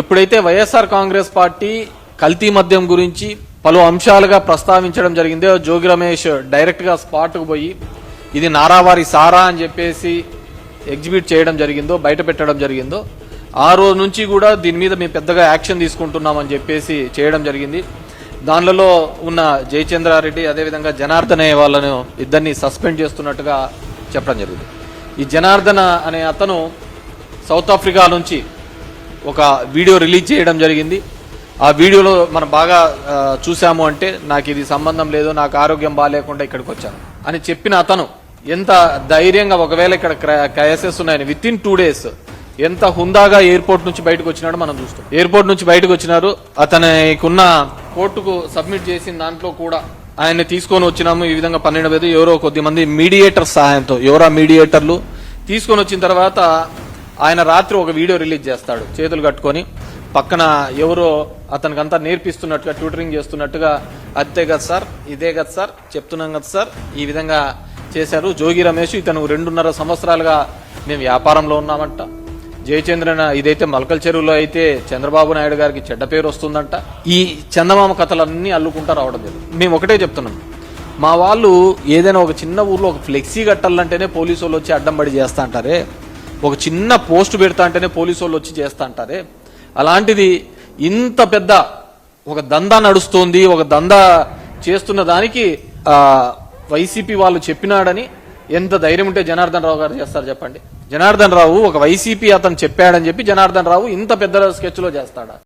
ఎప్పుడైతే వైఎస్ఆర్ కాంగ్రెస్ పార్టీ కల్తీ మద్యం గురించి పలు అంశాలుగా ప్రస్తావించడం జరిగిందో జోగి రమేష్ డైరెక్ట్గా స్పాట్కు పోయి ఇది నారావారి సారా అని చెప్పేసి ఎగ్జిబిట్ చేయడం జరిగిందో బయట పెట్టడం జరిగిందో ఆ రోజు నుంచి కూడా దీని మీద మేము పెద్దగా యాక్షన్ తీసుకుంటున్నామని చెప్పేసి చేయడం జరిగింది. దానిలో ఉన్న జయచంద్రారెడ్డి అదేవిధంగా జనార్దన్ అనే వాళ్ళను ఇద్దరిని సస్పెండ్ చేస్తున్నట్టుగా చెప్పడం జరిగింది ఈ జనార్దన అనే అతను సౌత్ ఆఫ్రికా నుంచి ఒక వీడియో రిలీజ్ చేయడం జరిగింది. ఆ వీడియోలో మనం బాగా చూసాము అంటే నాకు ఇది సంబంధం లేదు నాకు ఆరోగ్యం బాగాలేకుండా ఇక్కడికి వచ్చాను అని చెప్పిన అతను ఎంత ధైర్యంగా ఒకవేళ ఇక్కడ క్రైసెస్ ఉన్నాయని విత్ ఇన్ టూ డేస్ ఎంత హుందాగా ఎయిర్పోర్ట్ నుంచి బయటకు వచ్చినాడో మనం చూస్తాం. ఎయిర్పోర్ట్ నుంచి బయటకు వచ్చినారు. అతనికున్న కోర్టుకు సబ్మిట్ చేసిన దాంట్లో కూడా ఆయన్ని తీసుకొని వచ్చినాము. ఈ విధంగా పన్నెండు ఎవరో కొద్ది మంది మీడియేటర్ సహాయంతో ఎవరో మీడియేటర్లు తీసుకొని వచ్చిన తర్వాత ఆయన రాత్రి ఒక వీడియో రిలీజ్ చేస్తాడు. చేతులు కట్టుకొని పక్కన ఎవరో అతనికంతా నేర్పిస్తున్నట్టుగా ట్యూటరింగ్ చేస్తున్నట్టుగా అంతే కదా సార్ ఇదే కదా సార్ చెప్తున్నాం కదా సార్ ఈ విధంగా చేశారు. జోగి రమేష్ ఇతను రెండున్నర సంవత్సరాలుగా మేము వ్యాపారంలో ఉన్నామంట. జయచంద్రన ఇదైతే మలకల్ చెరువులో అయితే చంద్రబాబు నాయుడు గారికి చెడ్డ పేరు వస్తుందంట. ఈ చందమామ కథలన్నీ అల్లుకుంటా రావడం లేదు మేము ఒకటే చెప్తున్నాం. మా వాళ్ళు ఏదైనా ఒక చిన్న ఊర్లో ఒక ఫ్లెక్సీ కట్టాలంటేనే పోలీసు వాళ్ళు వచ్చి అడ్డం పడి చేస్తా అంటారే? ఒక చిన్న పోస్ట్ పెడతా అంటేనే పోలీసు వాళ్ళు వచ్చి చేస్తా అంటారే? అలాంటిది ఇంత పెద్ద ఒక దందా నడుస్తోంది ఒక దందా చేస్తున్న దానికి వైసీపీ వాళ్ళు చెప్పినాడని ఎంత ధైర్యం ఉంటే జనార్దన్ రావు గారు చేస్తారు చెప్పండి. జనార్దన్ రావు ఒక వైసీపీ అతను చెప్పాడని చెప్పి జనార్దన్ రావు ఇంత పెద్ద స్కెచ్లో చేస్తాడా?